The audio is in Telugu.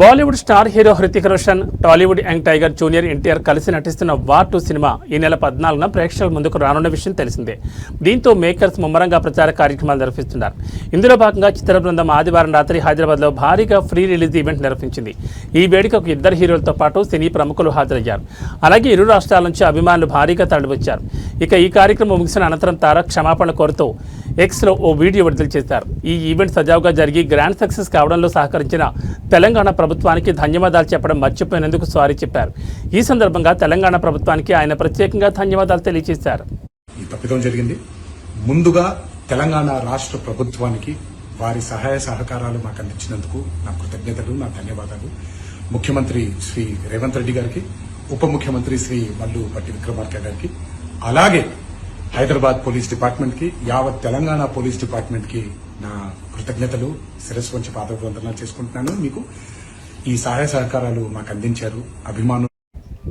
Bollywood star hero Hrithik Roshan Tollywood young tiger junior NTR కలిసి నటిస్తున్న వార్ టూ సినిమా ఈ నెల పద్నాలుగున ప్రేక్షకుల ముందుకు రానున్న విషయం తెలిసిందే. దీంతో మేకర్స్ ముమ్మరంగా ప్రచార కార్యక్రమాలు నిర్వహిస్తున్నారు. ఇందులో భాగంగా చిత్ర బృందం ఆదివారం రాత్రి హైదరాబాద్లో భారీగా ఫ్రీ రిలీజ్ ఈవెంట్ నిర్వహించింది. ఈ వేడుకకు ఇద్దరు హీరోలతో పాటు సినీ ప్రముఖులు హాజరయ్యారు. అలాగే ఇరు రాష్ట్రాల నుంచి అభిమానులు భారీగా తరలివచ్చారు. ఇక ఈ కార్యక్రమం ముగిసిన అనంతరం తారక్ క్షమాపణ కోరుతూ ఎక్స్లో ఓ వీడియో విడుదల చేశారు. ఈ ఈవెంట్ సజావుగా జరిగి గ్రాండ్ సక్సెస్ కావడంలో సహకరించిన తెలంగాణ ప్రభుత్వానికి ధన్యవాదాలు చెప్పడం మర్చిపోయినందుకు సారీ చెప్పారు. ఈ సందర్భంగా తెలంగాణ ప్రభుత్వానికి ఆయన ప్రత్యేకంగా ధన్యవాదాలు తెలియజేశారు. ఈ తప్పిదం జరిగింది. ముందుగా తెలంగాణ రాష్ట్ర ప్రభుత్వానికి వారి సహాయ సహకారాలు మాకు అందించినందుకు నా కృతజ్ఞతలు నా ధన్యవాదాలు. ముఖ్యమంత్రి శ్రీ రేవంత్ రెడ్డి గారికి ఉప ముఖ్యమంత్రి శ్రీ మల్లు పట్టి విక్రమార్క గారికి అలాగే హైదరాబాద్ పోలీస్ డిపార్ట్మెంట్కి యావత్ తెలంగాణ పోలీస్ డిపార్ట్మెంట్కి నా కృతజ్ఞతలు. శిరస్సు వంచి పాదవందనాలు చేసుకుంటున్నాను. మీకు ఈ సహాయ సహకారాలు మాకు అందించారు. అభిమానులు